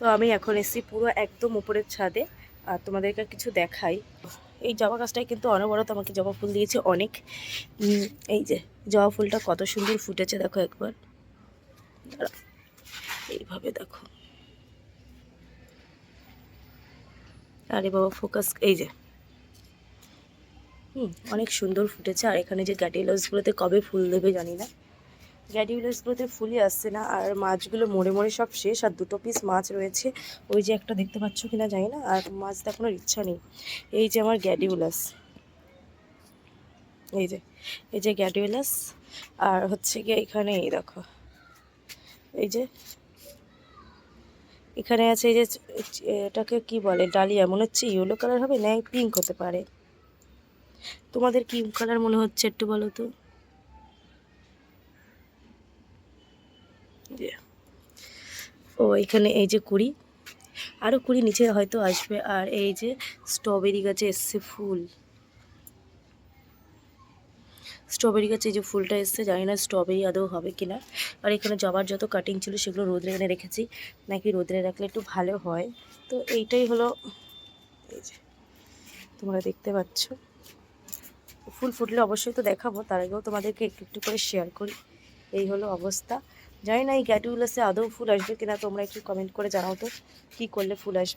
তো আমি এখন এসেছি পুরো একদম উপরের ছাদে। আর তোমাদেরকে কিছু দেখাই। এই জবা গাছটায় কিন্তু অনবরত আমাকে জবা ফুল দিয়েছে অনেক। এই যে, জবা ফুলটা কত সুন্দর ফুটেছে দেখো একবার। এইভাবে দেখো। আরে বাবা ফোকাস এই যে। হুম, অনেক সুন্দর ফুটেছে। আর এখানে যে গ্যাডিউলাসগুলোতে কবে ফুল দেবে জানি না। গ্যাডিউলাসগুলোতে ফুলই আসছে না, আর মাছগুলো মরে মরে সব শেষ, আর দুটো পিস মাছ রয়েছে। ওই যে একটা দেখতে পাচ্ছ কিনা জানি না, আর মাছ দেখানোর ইচ্ছা নেই। এই যে আমার গ্যাডিউলাস এই যে এই যে গ্যাডিউলাস আর হচ্ছে গিয়ে এখানে এই দেখো, এই যে, এখানে আছে এই যে, এটাকে কি বলে, ডালিয়া, মনে হচ্ছে ইয়েলো কালার হবে না পিঙ্ক হতে পারে। তোমাদের কি কালার মনে হচ্ছে একটু বলো তো? ও, এখানে এই যে কুড়ি। আরও কুড়ি নিচে হয়তো আসবে। আর এই যে স্ট্রবেরি গাছে এসছে ফুল। স্ট্রবেরি গাছে যে ফুলটা এসছে, জানি না স্ট্রবেরি আদৌ হবে কিনা। আর এখানে জবার যত কাটিং ছিল সেগুলো রোদ্রে এনে রেখেছি। নাকি রোদ্রে রাখলে একটু ভালো হয়। তো এইটাই হলো এই যে, তোমরা দেখতে পাচ্ছ। ফুল ফুটলে অবশ্যই তো দেখাবো। তার আগেও তোমাদেরকে একটু একটু করে শেয়ার করি। এই হলো অবস্থা। জানি না, এই গ্যাটুলাসে আদৌ ফুল আসবে কিনা, তোমরা একটু কমেন্ট করে জানাও তো, কী করলে ফুল আসবে।